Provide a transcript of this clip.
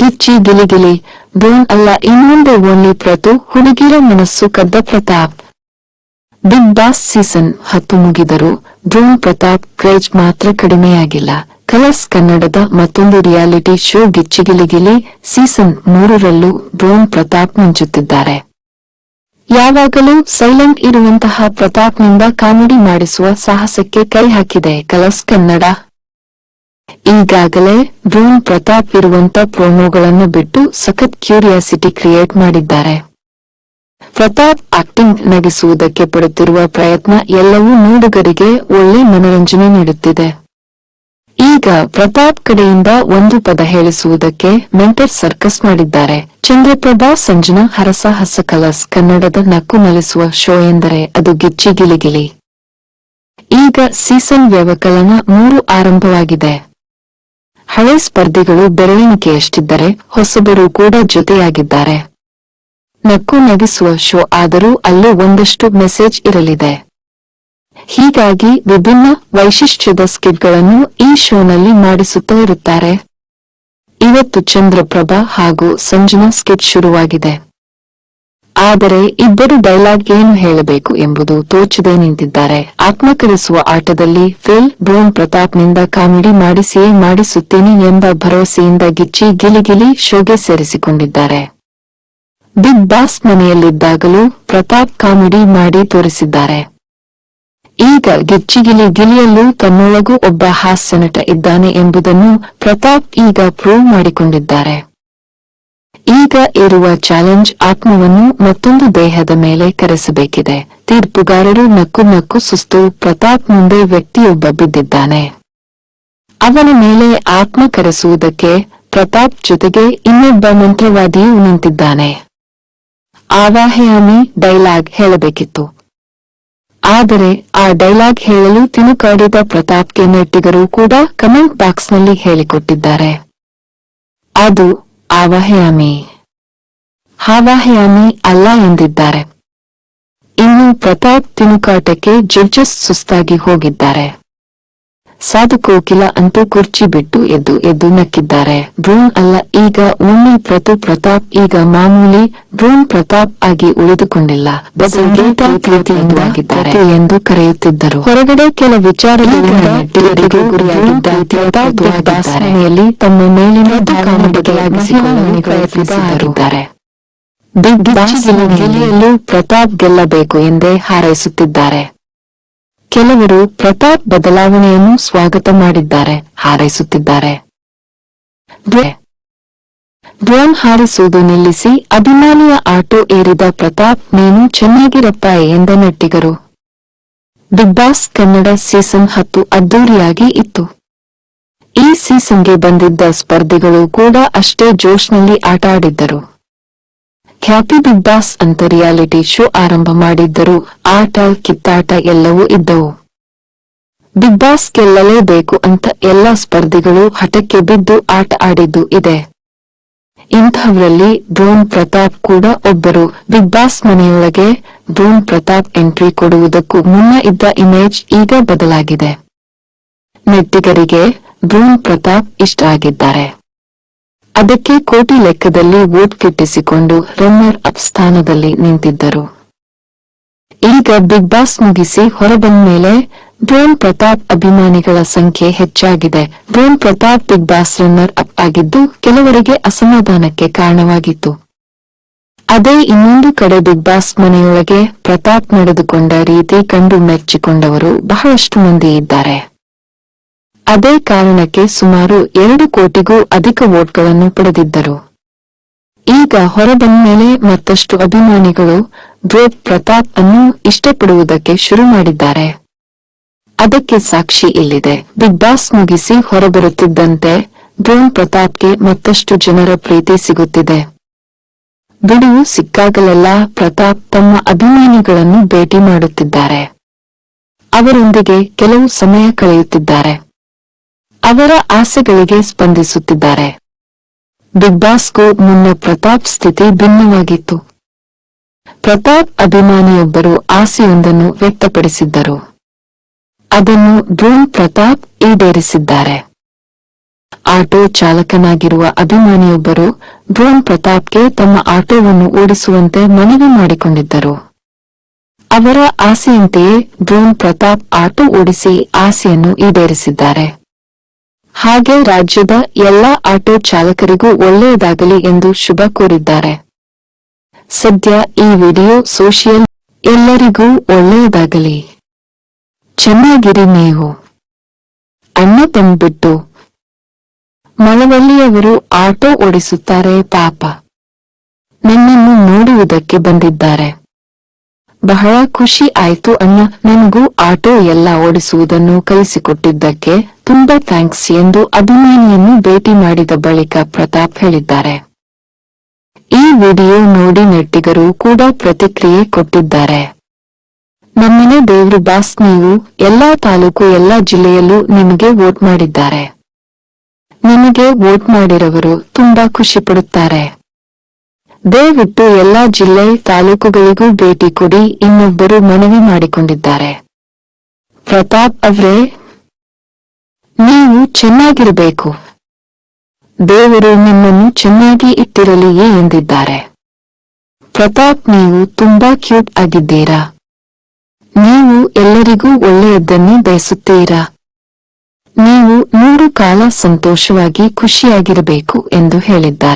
ಗಿಚ್ಚಿ ಗಿಲಿಗಿಲಿ. Drone ಅಲ್ಲ, ಇನ್ನೊಂದು only ಪ್ರತು ಹುಡುಗಿರ ಮನಸ್ಸು ಕದ್ದ ಪ್ರತಾಪ್. ಬಿಗ್ ಬಾಸ್ ಸೀಸನ್ ಹತ್ತು ಮುಗಿದರೂ ಡ್ರೋನ್ ಪ್ರತಾಪ್ ಕ್ರೇಜ್ ಮಾತ್ರ ಕಡಿಮೆಯಾಗಿಲ್ಲ. ಕಲರ್ಸ್ ಕನ್ನಡದ ಮತ್ತೊಂದು ರಿಯಾಲಿಟಿ ಶೋ ಗಿಚ್ಚಿಗಿಲಿಗಿಲಿ ಸೀಸನ್ ಮೂರರಲ್ಲೂ ಡ್ರೋನ್ ಪ್ರತಾಪ್ ಮಿಂಚುತ್ತಿದ್ದಾರೆ. ಯಾವಾಗಲೂ ಸೈಲೆಂಟ್ ಇರುವಂತಹ ಪ್ರತಾಪ್ನಿಂದ ಕಾಮಿಡಿ ಮಾಡಿಸುವ ಸಾಹಸಕ್ಕೆ ಕೈ ಹಾಕಿದೆ ಕಲರ್ಸ್ ಕನ್ನಡ. ಈಗಾಗಲೇ ಡ್ರೋನ್ ಪ್ರತಾಪ್ ಇರುವಂತ ಪ್ರೋಮೋಗಳನ್ನು ಬಿಟ್ಟು ಸಖತ್ ಕ್ಯೂರಿಯಾಸಿಟಿ ಕ್ರಿಯೇಟ್ ಮಾಡಿದ್ದಾರೆ. ಪ್ರತಾಪ್ ಆಕ್ಟಿಂಗ್ ನಗಿಸುವುದಕ್ಕೆ ಪಡುತ್ತಿರುವ ಪ್ರಯತ್ನ ಎಲ್ಲವೂ ನೋಡುಗರಿಗೆ ಒಳ್ಳೆ ಮನರಂಜನೆ ನೀಡುತ್ತಿದೆ. ಈಗ ಪ್ರತಾಪ್ ಕಡೆಯಿಂದ ಒಂದು ಪದ ಹೇಳಿಸುವುದಕ್ಕೆ ಮೆಂಟರ್ ಸರ್ಕಸ್ ಮಾಡಿದ್ದಾರೆ. ಚಂದ್ರಪ್ರಭಾ ಸಂಜನಾ ಹರಸಾಹಸ ಕಲಸ್ ಕನ್ನಡದ ನಕ್ಕು ನಲಿಸುವ ಶೋ ಎಂದರೆ ಅದು ಗಿಚ್ಚಿ ಗಿಲಿಗಿಲಿ ಈಗ ಸೀಸನ್ ವ್ಯವಕಲನ ಮೂರು ಆರಂಭವಾಗಿದೆ. ಹಳೆ ಸ್ಪರ್ಧಿಗಳು ಬೆರಳಿಣಿಕೆಯಷ್ಟಿದ್ದರೆ ಹೊಸಬರು ಕೂಡ ಜೊತೆಯಾಗಿದ್ದಾರೆ. ನಕ್ಕು ನಗಿಸುವ ಶೋ ಆದರೂ ಅಲ್ಲೂ ಒಂದಷ್ಟು ಮೆಸೇಜ್ ಇರಲಿದೆ. ಹೀಗಾಗಿ ವಿಭಿನ್ನ ವೈಶಿಷ್ಟ್ಯದ ಸ್ಕಿಟ್ಗಳನ್ನು ಈ ಶೋನಲ್ಲಿ ಮಾಡಿಸುತ್ತಾ ಇರುತ್ತಾರೆ. ಇವತ್ತು ಚಂದ್ರಪ್ರಭಾ ಹಾಗೂ ಸಂಜನಾ ಸ್ಕಿಟ್ ಶುರುವಾಗಿದೆ. ಆದರೆ ಇಬ್ಬರು ಡೈಲಾಗ್ ಏನು ಹೇಳಬೇಕು ಎಂಬುದು ತೋಚದೆ ನಿಂತಿದ್ದಾರೆ. ಆತ್ಮಕರಿಸುವ ಆಟದಲ್ಲಿ ಫಿಲ್ ಪ್ರತಾಪ್ನಿಂದ ಕಾಮಿಡಿ ಮಾಡಿಸಿಯೇ ಮಾಡಿಸುತ್ತೇನೆ ಎಂಬ ಭರವಸೆಯಿಂದ ಗಿಚ್ಚಿ ಗಿಲಿಗಿಲಿ ಶೋಗೆ ಸೇರಿಸಿಕೊಂಡಿದ್ದಾರೆ. ಬಿಗ್ ಬಾಸ್ ಮನೆಯಲ್ಲಿದ್ದಾಗಲೂ ಪ್ರತಾಪ್ ಕಾಮಿಡಿ ಮಾಡಿ ತೋರಿಸಿದ್ದಾರೆ. ಈಗ ಗಿಚ್ಚಿಗಿಲಿ ಗಿಲಿಯಲ್ಲೂ ತನ್ನೊಳಗೂ ಒಬ್ಬ ಹಾಸ್ಯ ನಟ ಇದ್ದಾನೆ ಎಂಬುದನ್ನು ಪ್ರತಾಪ್ ಈಗ ಪ್ರೂವ್ ಮಾಡಿಕೊಂಡಿದ್ದಾರೆ. ಈಗ ಇರುವ ಚಾಲೆಂಜ್ ಆತ್ಮವನ್ನು ಮತ್ತೊಂದು ದೇಹದ ಮೇಲೆ ಕರೆಸಬೇಕಿದೆ. ತೀರ್ಪುಗಾರರು ನಕ್ಕು ನಕ್ಕು ಸುಸ್ತು, ಪ್ರತಾಪ್ ಮುಂದೆ ವ್ಯಕ್ತಿಯೊಬ್ಬ ಬಿದ್ದಿದ್ದಾನೆ. ಅವನ ಮೇಲೆ ಆತ್ಮ ಕರೆಸುವುದಕ್ಕೆ ಪ್ರತಾಪ್ ಜೊತೆಗೆ ಇನ್ನೊಬ್ಬ ಮಂತ್ರವಾದಿಯೂ ನಿಂತಿದ್ದಾನೆ. ಆವಾಹಯಾಮಿ ಡೈಲಾಗ್ ಹೇಳಬೇಕಿತ್ತು. ಆದರೆ ಆ ಡೈಲಾಗ್ ಹೇಳಲು ತಿನುಕಾಡಿದ ಪ್ರತಾಪ್ಗೆ ನೆಟ್ಟಿಗರು ಕೂಡ ಕಮೆಂಟ್ ಬಾಕ್ಸ್ನಲ್ಲಿ ಹೇಳಿಕೊಟ್ಟಿದ್ದಾರೆ. ಅದು ಆವಾಹಯಾಮಿ ಹಾವಾಹಯಾಮಿ ಅಲ್ಲ ಎಂದಿದ್ದಾರೆ. ಇನ್ನು ಪ್ರತಾಪ್ ತಿನುಕಾಟಕ್ಕೆ ಜಡ್ಜಸ್ ಸುಸ್ತಾಗಿ ಹೋಗಿದ್ದಾರೆ. ಸಾಧು ಕೋಕಿಲ ಅಂತೂ ಕುರ್ಚಿ ಬಿಟ್ಟು ಎದ್ದು ಎದ್ದು ನಕ್ಕಿದ್ದಾರೆ. ಡ್ರೋನ್ ಅಲ್ಲ ಈಗ ಒಮ್ಮೆ ಪ್ರತು ಪ್ರತಾಪ್ ಈಗ ಮಾಮೂಲಿ ಡ್ರೋನ್ ಪ್ರತಾಪ್ ಆಗಿ ಉಳಿದುಕೊಂಡಿಲ್ಲ. ಎಂದು ಕರೆಯುತ್ತಿದ್ದರು. ಹೊರಗಡೆ ಕೆಲ ವಿಚಾರಗಳಿಂದ ತಮ್ಮ ಮೇಲಿನ ಪ್ರಯತ್ನಿಸಿದ್ದಾರೆ. ಬಿಗ್ ಬಾಸ್ ಗೆಲೆಯಲ್ಲೂ ಪ್ರತಾಪ್ ಗೆಲ್ಲಬೇಕು ಎಂದೇ ಹಾರೈಸುತ್ತಿದ್ದಾರೆ. ಕೆಲವರು ಪ್ರತಾಪ್ ಬದಲಾವಣೆಯನ್ನು ಸ್ವಾಗತ ಮಾಡಿದ್ದಾರೆ, ಹಾರೈಸುತ್ತಿದ್ದಾರೆ. ಡ್ರೇ- ಡ್ರೋನ್ ಹಾರಿಸುವುದು ನಿಲ್ಲಿಸಿ ಅಭಿಮಾನಿಯ ಆಟೋ ಏರಿದ ಪ್ರತಾಪ್, ನೀನು ಚೆನ್ನಾಗಿರಪ್ಪ ಎಂದ ನೆಟ್ಟಿಗರು ಬಿಗ್ ಬಾಸ್ ಕನ್ನಡ ಸೀಸನ್ ಹತ್ತು ಅದ್ದೂರಿಯಾಗಿ ಇತ್ತು. ಈ ಸೀಸನ್ಗೆ ಬಂದಿದ್ದ ಸ್ಪರ್ಧಿಗಳು ಕೂಡ ಅಷ್ಟೇ ಜೋಶ್ನಲ್ಲಿ ಆಟ ಆಡಿದ್ದರು. ಹ್ಯಾಪಿ ಬಿಗ್ ಬಾಸ್ ಅಂತ ರಿಯಾಲಿಟಿ ಶೋ ಆರಂಭ ಮಾಡಿದ್ದರು. ಆಟ, ಕಿತ್ತಾಟ ಎಲ್ಲವೂ ಇದ್ದವು. ಬಿಗ್ ಬಾಸ್ ಗೆಲ್ಲಲೇಬೇಕು ಅಂತ ಎಲ್ಲ ಸ್ಪರ್ಧಿಗಳು ಹಠಕ್ಕೆ ಬಿದ್ದು ಆಟ ಆಡಿದ್ದು ಇದೆ. ಇಂಥವರಲ್ಲಿ ಡ್ರೋನ್ ಪ್ರತಾಪ್ ಕೂಡ ಒಬ್ಬರು. ಬಿಗ್ ಬಾಸ್ ಮನೆಯೊಳಗೆ ಡ್ರೋನ್ ಪ್ರತಾಪ್ ಎಂಟ್ರಿ ಕೊಡುವುದಕ್ಕೂ ಮುನ್ನ ಇದ್ದ ಇಮೇಜ್ ಈಗ ಬದಲಾಗಿದೆ. ನೆಟ್ಟಿಗರಿಗೆ ಡ್ರೋನ್ ಪ್ರತಾಪ್ ಇಷ್ಟ ಆಗಿದ್ದಾರೆ. ಅದಕ್ಕೆ ಕೋಟಿ ಲೆಕ್ಕದಲ್ಲಿ ಓಟ್ ಗಿಟ್ಟಿಸಿಕೊಂಡು ರನ್ನರ್ ಅಪ್ ಸ್ಥಾನದಲ್ಲಿ ನಿಂತಿದ್ದರು. ಈಗ ಬಿಗ್ ಬಾಸ್ ಮುಗಿಸಿ ಹೊರಬಂದ ಮೇಲೆ ಡ್ರೋನ್ ಪ್ರತಾಪ್ ಅಭಿಮಾನಿಗಳ ಸಂಖ್ಯೆ ಹೆಚ್ಚಾಗಿದೆ. Drone Pratap big boss runner up ಆಗಿದ್ದು ಕೆಲವರಿಗೆ ಅಸಮಾಧಾನಕ್ಕೆ ಕಾರಣವಾಗಿತ್ತು. ಅದೇ ಇನ್ನೊಂದು ಕಡೆ ಬಿಗ್ ಬಾಸ್ ಮನೆಯೊಳಗೆ ಪ್ರತಾಪ್ ನಡೆದುಕೊಂಡ ರೀತಿ ಕಂಡು ಮೆಚ್ಚಿಕೊಂಡವರು ಬಹಳಷ್ಟು ಮಂದಿ ಇದ್ದಾರೆ. ಅದೇ ಕಾರಣಕ್ಕೆ ಸುಮಾರು ಎರಡು ಕೋಟಿಗೂ ಅಧಿಕ ವೋಟ್ಗಳನ್ನು ಪಡೆದಿದ್ದರು. ಈಗ ಹೊರಬಂದ ಮೇಲೆ ಮತ್ತಷ್ಟು ಅಭಿಮಾನಿಗಳು ಧ್ರುವ್ ಪ್ರತಾಪ್ ಅನ್ನು ಇಷ್ಟಪಡುವುದಕ್ಕೆ ಶುರು ಮಾಡಿದ್ದಾರೆ. ಅದಕ್ಕೆ ಸಾಕ್ಷಿ ಇಲ್ಲಿದೆ. ಬಿಗ್ ಬಾಸ್ ಮುಗಿಸಿ ಹೊರಬರುತ್ತಿದ್ದಂತೆ ಡ್ರೋನ್ ಪ್ರತಾಪ್ಗೆ ಮತ್ತಷ್ಟು ಜನರ ಪ್ರೀತಿ ಸಿಗುತ್ತಿದೆ. ಬಿಡುವು ಸಿಕ್ಕಾಗಲೆಲ್ಲ ಪ್ರತಾಪ್ ತಮ್ಮ ಅಭಿಮಾನಿಗಳನ್ನು ಭೇಟಿ ಮಾಡುತ್ತಿದ್ದಾರೆ. ಅವರೊಂದಿಗೆ ಕೆಲವು ಸಮಯ ಕಳೆಯುತ್ತಿದ್ದಾರೆ. ಅವರ ಆಸೆಗಳಿಗೆ ಸ್ಪಂದಿಸುತ್ತಿದ್ದಾರೆ. ಬಿಗ್ ಬಾಸ್ಗೂ ಮುನ್ನ ಪ್ರತಾಪ್ ಸ್ಥಿತಿ ಭಿನ್ನವಾಗಿತ್ತು. ಪ್ರತಾಪ್ ಅಭಿಮಾನಿಯೊಬ್ಬರು ಆಸೆಯೊಂದನ್ನು ವ್ಯಕ್ತಪಡಿಸಿದ್ದರು. ಅದನ್ನು ಡ್ರೋನ್ ಪ್ರತಾಪ್ ಈಡೇರಿಸಿದ್ದಾರೆ. ಆಟೋ ಚಾಲಕನಾಗಿರುವ ಅಭಿಮಾನಿಯೊಬ್ಬರು ಡ್ರೋನ್ ಪ್ರತಾಪ್ಗೆ ತಮ್ಮ ಆಟೋವನ್ನು ಓಡಿಸುವಂತೆ ಮನವಿ ಮಾಡಿಕೊಂಡಿದ್ದರು. ಅವರ ಆಸೆಯಂತೆಯೇ ಡ್ರೋನ್ ಪ್ರತಾಪ್ ಆಟೋ ಓಡಿಸಿ ಆಸೆಯನ್ನು ಈಡೇರಿಸಿದ್ದಾರೆ. ಹಾಗೆ ರಾಜ್ಯದ ಎಲ್ಲಾ ಆಟೋ ಚಾಲಕರಿಗೂ ಒಳ್ಳೆಯದಾಗಲಿ ಎಂದು ಶುಭ ಕೋರಿದ್ದಾರೆ. ಸದ್ಯ ಈ ವಿಡಿಯೋ ಸೋಷಿಯಲ್ ಎಲ್ಲರಿಗೂ ಒಳ್ಳೆಯದಾಗಲಿ. ಚೆನ್ನಾಗಿರಿ ನೀವು. ಅಣ್ಣ ತಂದ್ಬಿಟ್ಟು ಮಳವಳ್ಳಿಯವರು ಆಟೋ ಓಡಿಸುತ್ತಾರೆ ಪಾಪ. ನನ್ನನ್ನು ನೋಡುವುದಕ್ಕೆ ಬಂದಿದ್ದಾರೆ. ಬಹಳ ಖುಷಿ ಆಯ್ತು ಅಣ್ಣ. ನನಗೂ ಆಟೋ ಎಲ್ಲ ಓಡಿಸುವುದನ್ನು ಕಲಿಸಿಕೊಟ್ಟಿದ್ದಕ್ಕೆ ತುಂಬಾ ಥ್ಯಾಂಕ್ಸ್ ಎಂದು ಅಭಿಮಾನಿಯನ್ನು ಭೇಟಿ ಮಾಡಿದ ಬಳಿಕ ಪ್ರತಾಪ್ ಹೇಳಿದ್ದಾರೆ. ಈ ವಿಡಿಯೋ ನೋಡಿ ನೆಟ್ಟಿಗರು ಕೂಡ ಪ್ರತಿಕ್ರಿಯೆ ಕೊಟ್ಟಿದ್ದಾರೆ. ನಮ್ಮನೆ ದೇವ್ರು ಬಾಸ್ ನೀವು ಎಲ್ಲಾ ತಾಲೂಕು, ಎಲ್ಲಾ ಜಿಲ್ಲೆಯಲ್ಲೂ ನಿಮಗೆ ವೋಟ್ ಮಾಡಿದ್ದಾರೆ. ನಿಮಗೆ ವೋಟ್ ಮಾಡಿರವರು ತುಂಬಾ ಖುಷಿ ಪಡುತ್ತಾರೆ. ದಯವಿಟ್ಟು ಎಲ್ಲಾ ಜಿಲ್ಲೆ, ತಾಲೂಕುಗಳಿಗೂ ಭೇಟಿ ಕೊಡಿ ಇನ್ನೊಬ್ಬರು ಮನವಿ ಮಾಡಿಕೊಂಡಿದ್ದಾರೆ. ಪ್ರತಾಪ್ ಅವರೇ, ನೀವು ಚೆನ್ನಾಗಿರಬೇಕು. ದೇವರು ನಿಮ್ಮನ್ನು ಚೆನ್ನಾಗಿ ಇಟ್ಟಿರಲಿಯೇ ಎಂದಿದ್ದಾರೆ. ಪ್ರತಾಪ್, ನೀವು ತುಂಬಾ ಕ್ಯೂಟ್ ಆಗಿದ್ದೀರಾ. ನೀವು ಎಲ್ಲರಿಗೂ ಒಳ್ಳೆಯದನ್ನೇ ಬಯಸುತ್ತೀರಾ. ನೀವು ನೂರು ಕಾಲ ಸಂತೋಷವಾಗಿ ಖುಷಿಯಾಗಿರಬೇಕು ಎಂದು ಹೇಳಿದ್ದಾರೆ.